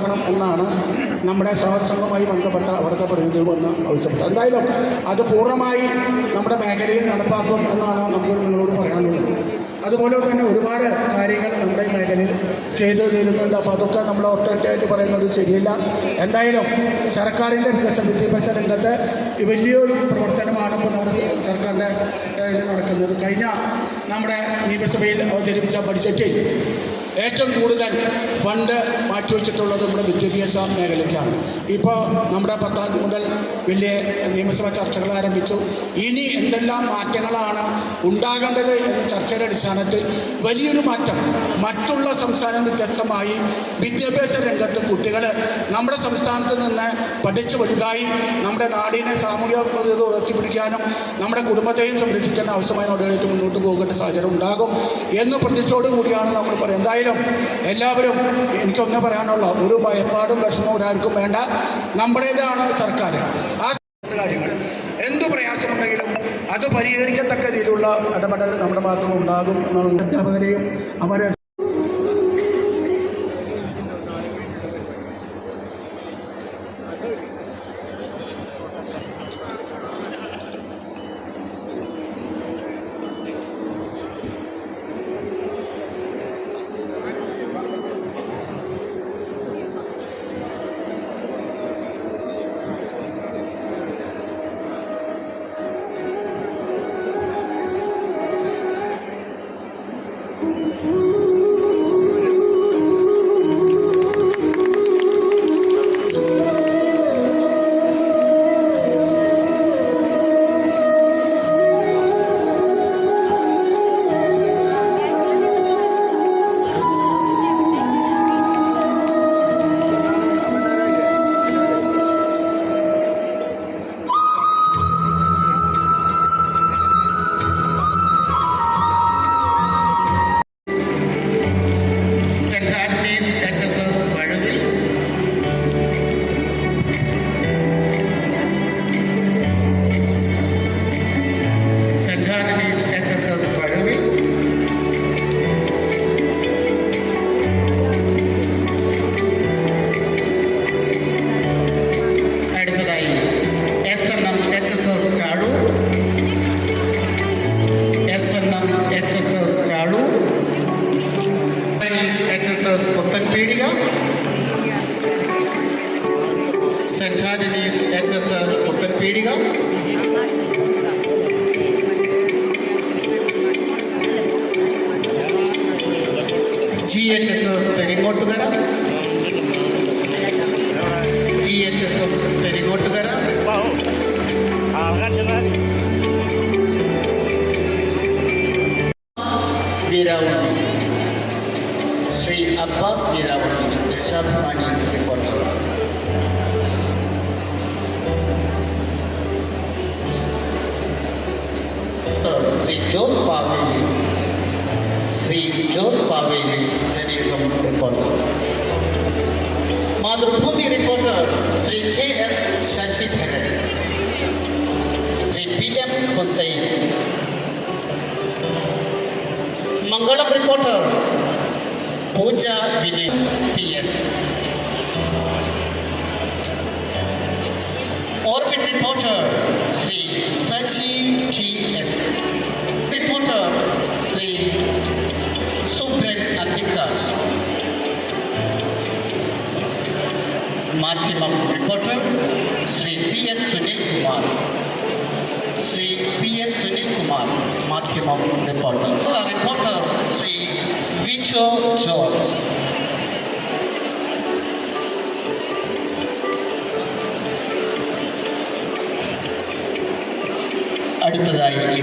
ക്കണം എന്നാണ് നമ്മുടെ സഹസംഘവുമായി ബന്ധപ്പെട്ട അവിടുത്തെ പ്രതിനിധികൾ വന്ന് ആവശ്യപ്പെട്ടത്. എന്തായാലും അത് പൂർണമായി നമ്മുടെ മേഖലയിൽ നടപ്പാക്കും എന്നാണ് നമുക്ക് നിങ്ങളോട് പറയാനുള്ളത്. അതുപോലെ തന്നെ ഒരുപാട് കാര്യങ്ങൾ നമ്മുടെ മേഖലയിൽ ചെയ്തു തരുന്നുണ്ട്. അപ്പോൾ അതൊക്കെ നമ്മൾ ഒറ്റയായിട്ട് പറയുന്നത് ശരിയല്ല. എന്തായാലും സർക്കാരിന്റെ വികസന വിദ്യാഭ്യാസ രംഗത്ത് വലിയൊരു പ്രവർത്തനമാണ് ഇപ്പോൾ നമ്മുടെ സർക്കാരിന്റെ നടക്കുന്നത്. കഴിഞ്ഞ നമ്മുടെ നിയമസഭയിൽ അവതരിപ്പിച്ച ബഡ്ജറ്റിൽ ഏറ്റവും കൂടുതൽ ഫണ്ട് മാറ്റിവെച്ചിട്ടുള്ളത് നമ്മുടെ വിദ്യാഭ്യാസ മേഖലയ്ക്കാണ്. ഇപ്പോൾ നമ്മുടെ പത്താം തീയതി മുതൽ വലിയ നിയമസഭാ ചർച്ചകൾ ആരംഭിച്ചു. ഇനി എന്തെല്ലാം മാറ്റങ്ങളാണ് ഉണ്ടാകേണ്ടത് എന്ന ചർച്ചയുടെ അടിസ്ഥാനത്തിൽ വലിയൊരു മാറ്റം മറ്റുള്ള സംസ്ഥാനം വ്യത്യസ്തമായി വിദ്യാഭ്യാസ രംഗത്ത് കുട്ടികൾ നമ്മുടെ സംസ്ഥാനത്ത് നിന്ന് പഠിച്ചു വലുതായി നമ്മുടെ നാടിനെ സാമൂഹിക ഉയർത്തിപ്പിടിക്കാനും നമ്മുടെ കുടുംബത്തെയും സംരക്ഷിക്കാൻ ആവശ്യമായ നടപടിയായിട്ട് മുന്നോട്ട് പോകേണ്ട സാഹചര്യം ഉണ്ടാകും എന്ന് പ്രതീക്ഷയോടുകൂടിയാണ് നമ്മൾ പറയുന്നത്. എന്തായാലും എല്ലാവരും എനിക്കൊന്നേ പറയാനുള്ള ഒരു ഭയപ്പാടും വിഷമവും ഒരാൾക്കും വേണ്ട. നമ്മുടേതാണ് സർക്കാർ ആ കാര്യങ്ങൾ. എന്ത് പ്രയാസമുണ്ടെങ്കിലും അത് പരിഹരിക്കത്തക്ക രീതിയിലുള്ള ഇടപെടൽ നമ്മുടെ ഭാഗത്തുനിന്ന് ഉണ്ടാകും എന്നുള്ള അധ്യാപകരെയും അവരെ Saint Antony's H S S Puthanpeedika G H S S Peringottukara G H S S Peringottukara Veeravunni Shri Abbas Veeravunni Deshabhimani reporter Jose പാവേലി Shri Jose പാവേലി ജനീകം reporter Mathrubhumi reporter Shri K S Sasidharan Shri P M Hussain Mangalam reporters Pooja Vinay P S Orbit reporter Shri Madhyamam reporter Shri P S Sunil Kumar Shri P S Sunil Kumar Madhyamam reporter reporter Shri Vijo George അടുത്തതായി